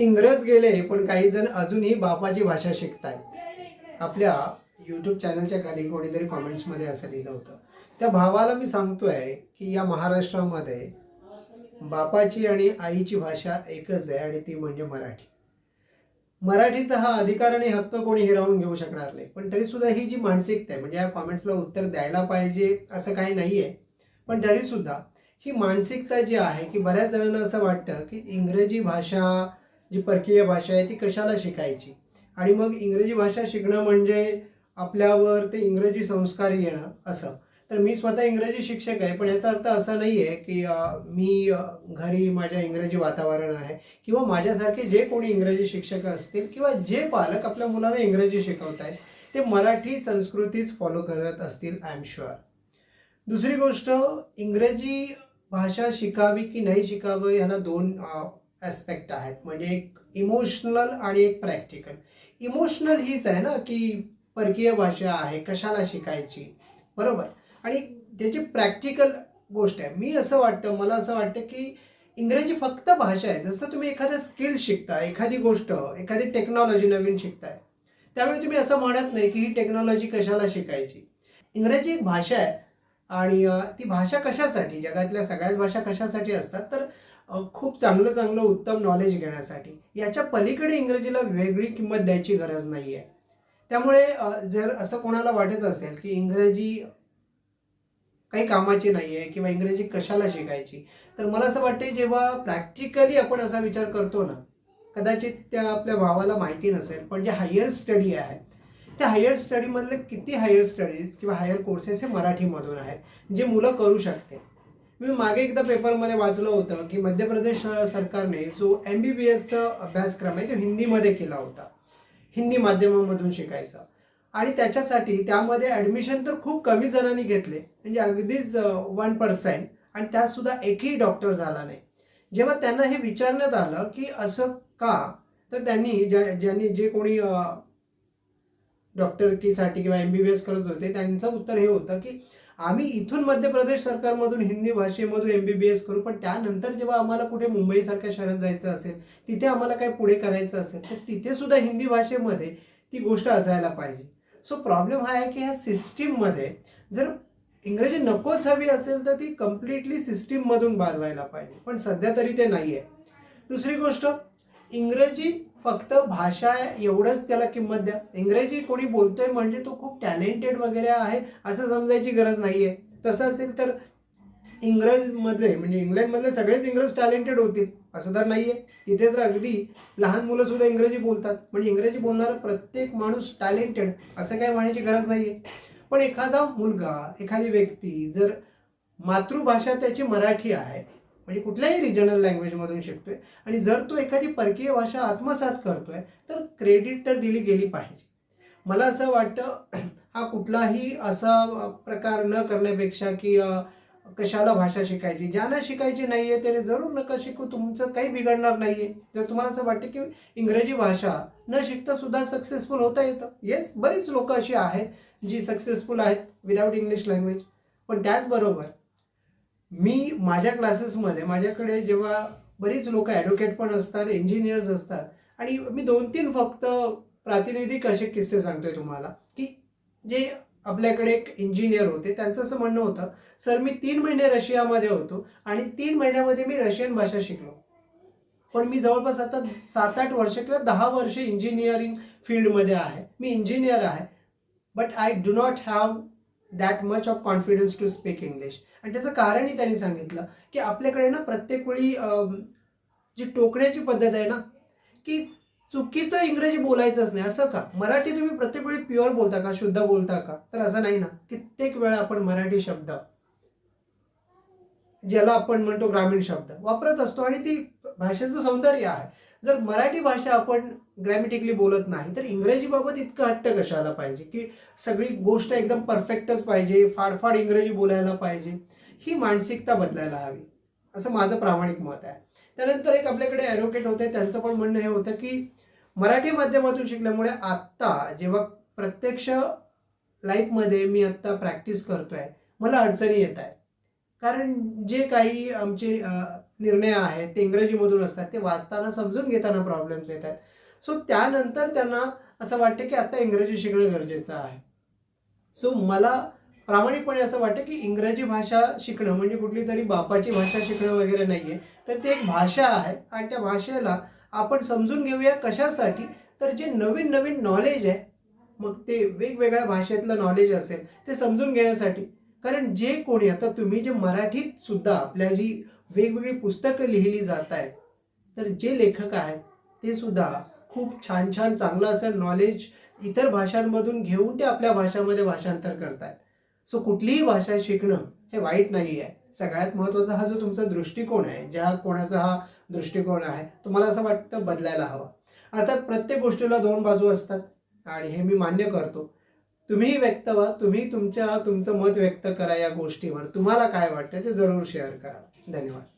इंग्रज गेले पण काही जण अजूनही बापाची भाषा शिकतायत. आपल्या यूट्यूब चॅनलच्या खाली कोणीतरी कॉमेंट्समध्ये असं लिहिलं होतं. त्या भावाला मी सांगतोय की या महाराष्ट्रामध्ये बापाची आणि आईची भाषा एकच आहे आणि ती म्हणजे मराठी. मराठीचा हा अधिकार आणि हक्क कोणी हिरावून घेऊ शकणार नाही. पण तरीसुद्धा ही जी मानसिकता आहे म्हणजे या कॉमेंट्सला उत्तर द्यायला पाहिजे असं काही नाही आहे पण तरीसुद्धा ही मानसिकता जी आहे की बऱ्याच जणांना असं वाटतं की इंग्रजी भाषा जी परकीय भाषा आहे ती कशाला शिकायची? आणि मग इंग्रजी भाषा शिकणं म्हणजे आपल्यावर ते इंग्रजी संस्कार येणं असं. तर मी स्वतः इंग्रजी शिक्षक आहे पण याचा अर्थ असा नाही आहे की मी घरी माझ्या इंग्रजी वातावरण आहे किंवा माझ्यासारखे जे कोणी इंग्रजी शिक्षक असतील किंवा जे पालक आपल्या मुलांना इंग्रजी शिकवत आहेत ते मराठी संस्कृतीच फॉलो करत असतील आय एम शुअर दुसरी गोष्ट इंग्रजी भाषा शिकावी की नाही शिकावं ह्याला दोन ॲस्पेक्ट आहेत. म्हणजे एक इमोशनल आणि एक प्रॅक्टिकल इमोशनल हीच आहे ना की परकीय भाषा आहे कशाला शिकायची? बरोबर? आणि त्याची प्रॅक्टिकल गोष्ट आहे. मी असं वाटतं मला असं वाटतं की इंग्रजी फक्त भाषा आहे. जसं तुम्ही एखादं स्किल शिकता एखादी गोष्ट एखादी टेक्नॉलॉजी नवीन शिकताय त्यावेळी तुम्ही असं म्हणत नाही की ही टेक्नॉलॉजी कशाला शिकायची? इंग्रजी एक भाषा आहे आणि ती भाषा कशासाठी जगातल्या सगळ्याच भाषा कशासाठी असतात? तर खूप चांगलं चांगलं उत्तम नॉलेज घेण्यासाठी. याच्या पलीकडे इंग्रजीला वेगळी किंमत द्यायची गरज नाही आहे त्यामुळे जर असं कोणाला वाटत असेल की इंग्रजी काही कामाची नाही आहे किंवा इंग्रजी कशाला शिकायची तर मला असं वाटते जेव्हा प्रॅक्टिकली आपण असा विचार करतो ना कदाचित त्या आपल्या भावाला माहिती नसेल पण जे हायर स्टडी आहे त्या हायर स्टडीमधले किती हायर स्टडीज किंवा हायर कोर्सेस हे मराठीमधून आहेत जे मुलं करू शकते. मी मागे एकदा पेपरमध्ये वाचलं होतं की मध्य प्रदेश सरकारने जो एम बी बी एसचा अभ्यासक्रम आहे तो हिंदीमध्ये केला होता. हिंदी माध्यमामधून शिकायचा. आणि त्याच्यासाठी त्यामध्ये ॲडमिशन तर खूप कमी जणांनी घेतले. म्हणजे अगदीच वन पर्सेंट आणि त्यात सुद्धा एकही डॉक्टर झाला नाही. जेव्हा त्यांना हे विचारण्यात आलं की असं का तर त्यांनी ज्या ज्यांनी जे कोणी डॉक्टरकीसाठी किंवा एम बी बी एस करत होते त्यांचं उत्तर हे होतं की आम्ही इथून मध्य प्रदेश सरकारमधून हिंदी भाषेमधून एम बी बी एस करू पण त्यानंतर जेव्हा आम्हाला कुठे मुंबईसारख्या शहरात जायचं असेल तिथे आम्हाला काय पुढे करायचं असेल तर तिथे सुद्धा हिंदी भाषेमध्ये ती गोष्ट असायला पाहिजे. सो प्रॉब्लेम हा आहे की ह्या सिस्टीममध्ये जर इंग्रजी नकोच हवी असेल तर ती कम्प्लिटली सिस्टीममधून बाजवायला पाहिजे. पण सध्या तरी ते नाही आहे दुसरी गोष्ट इंग्रजी फक्त भाषा आहे एवढंच त्याला किंमत द्या. इंग्रजी कोणी बोलतोय म्हणजे तो खूप टॅलेंटेड वगैरे आहे असं समजायची गरज नाही आहे तसं असेल तर इंग्रजमधले म्हणजे इंग्लंडमधले सगळेच इंग्रज टॅलेंटेड होतील असं तर नाही आहे तिथे तर अगदी लहान मुलं सुद्धा इंग्रजी बोलतात. म्हणजे इंग्रजी बोलणारा प्रत्येक माणूस टॅलेंटेड असं काही म्हणायची गरज नाही आहे पण एखादा मुलगा एखादी व्यक्ती जर मातृभाषा त्याची मराठी आहे म्हणजे कुठल्याही रिजनल लँग्वेजमधून शिकतोय. आणि जर तो एखादी परकीय भाषा आत्मसात करतोय तर क्रेडिट तर दिली गेली पाहिजे. मला असं वाटतं हा कुठलाही असा प्रकार न करण्यापेक्षा की कशाला भाषा शिकायची? ज्यांना शिकायची नाही आहे त्याने जरूर नका शिकू. तुमचं काही बिघडणार नाही आहे जर तुम्हाला असं वाटतं की इंग्रजी भाषा न शिकता सुद्धा सक्सेसफुल होता येतं. येस बरीच लोकं अशी आहेत जी सक्सेसफुल आहेत विदाऊट इंग्लिश लँग्वेज पण त्याचबरोबर मी माझ्या क्लासेसमध्ये माझ्याकडे जेव्हा बरीच लोक ॲडव्होकेट पण असतात इंजिनियर्स असतात आणि मी दोन तीन फक्त प्रातिनिधिक असे किस्से सांगतोय तुम्हाला की जे आपल्याकडे एक इंजिनियर होते त्यांचं असं म्हणणं होतं सर मी तीन महिने रशियामध्ये होतो आणि तीन महिन्यामध्ये मी रशियन भाषा शिकलो. पण मी जवळपास आता सात आठ वर्ष किंवा दहा वर्ष इंजिनिअरिंग फील्डमध्ये आहे मी इंजिनियर आहे but I do not have that much of confidence to speak English आणि त्याचं कारणही त्यांनी सांगितलं की आपल्याकडे ना प्रत्येक वेळी जी टोकण्याची पद्धत आहे ना की चुकीचं इंग्रजी बोलायचंच नाही. असं का? मराठी तुम्ही प्रत्येक वेळी प्युअर बोलता का? शुद्ध बोलता का? तर असं नाही ना. कित्येक वेळा आपण मराठी शब्द ज्याला आपण म्हणतो ग्रामीण शब्द वापरत असतो. आणि ती भाषेचं सौंदर्य आहे. जर मराठी भाषा आपण ग्रॅमॅटिकली बोलत नाही तर इंग्रजीबाबत इतकं हट्ट कशाला पाहिजे? की सगळी गोष्ट एकदम परफेक्टच पाहिजे फाडफाड इंग्रजी बोलायला पाहिजे. ही मानसिकता बदलायला हवी. असं माझं प्रामाणिक मत आहे. त्यानंतर एक आपल्याकडे ॲडव्होकेट होते त्यांचं पण म्हणणं हे होतं की मराठी माध्यमातून शिकल्यामुळे आत्ता जेव्हा प्रत्यक्ष लाईफमध्ये मी आत्ता प्रॅक्टिस करतो आहे मला अडचणी येत आहे कारण जे काही आमचे निर्णय आहेत ते इंग्रजीमधून असतात ते वाचताना समजून घेताना प्रॉब्लेम्स येतात. सो त्यानंतर त्यांना असं वाटतं की आता इंग्रजी शिकणं गरजेचं आहे. सो मला प्रामाणिकपणे असं वाटतं की इंग्रजी भाषा शिकणं म्हणजे कुठली तरी बापाची भाषा शिकणं वगैरे नाही आहे तर ती एक भाषा आहे आणि त्या भाषेला आपण समजून घेऊया कशासाठी. तर जे नवीन नवीन नॉलेज आहे मग ते वेगवेगळ्या भाषेतलं नॉलेज असेल ते समजून घेण्यासाठी. कारण जे कोणी आता तुम्ही जे मराठीत सुद्धा आपल्या जी वेगवेगळी पुस्तकं लिहिली जात आहेत. तर जे लेखक आहेत ते सुद्धा खूप छान छान चांगलं असं नॉलेज इतर भाषांमधून घेऊन ते आपल्या भाषामध्ये भाषांतर करतात सो कुठलीही भाषा शिकणं हे वाईट नाही आहे सगळ्यात महत्त्वाचा हा जो तुमचा दृष्टिकोन आहे ज्या कोणाचा हा दृष्टिकोन आहे तुम्हाला असं वाटतं बदलायला हवा. अर्थात प्रत्येक गोष्टीला दोन बाजू असतात आणि हे मी मान्य करतो. तुम्हीही व्यक्त व्हा तुम्ही तुमच्या तुमचं मत व्यक्त करा या गोष्टीवर. तुम्हाला काय वाटतं ते जरूर शेअर करा. धन्यवाद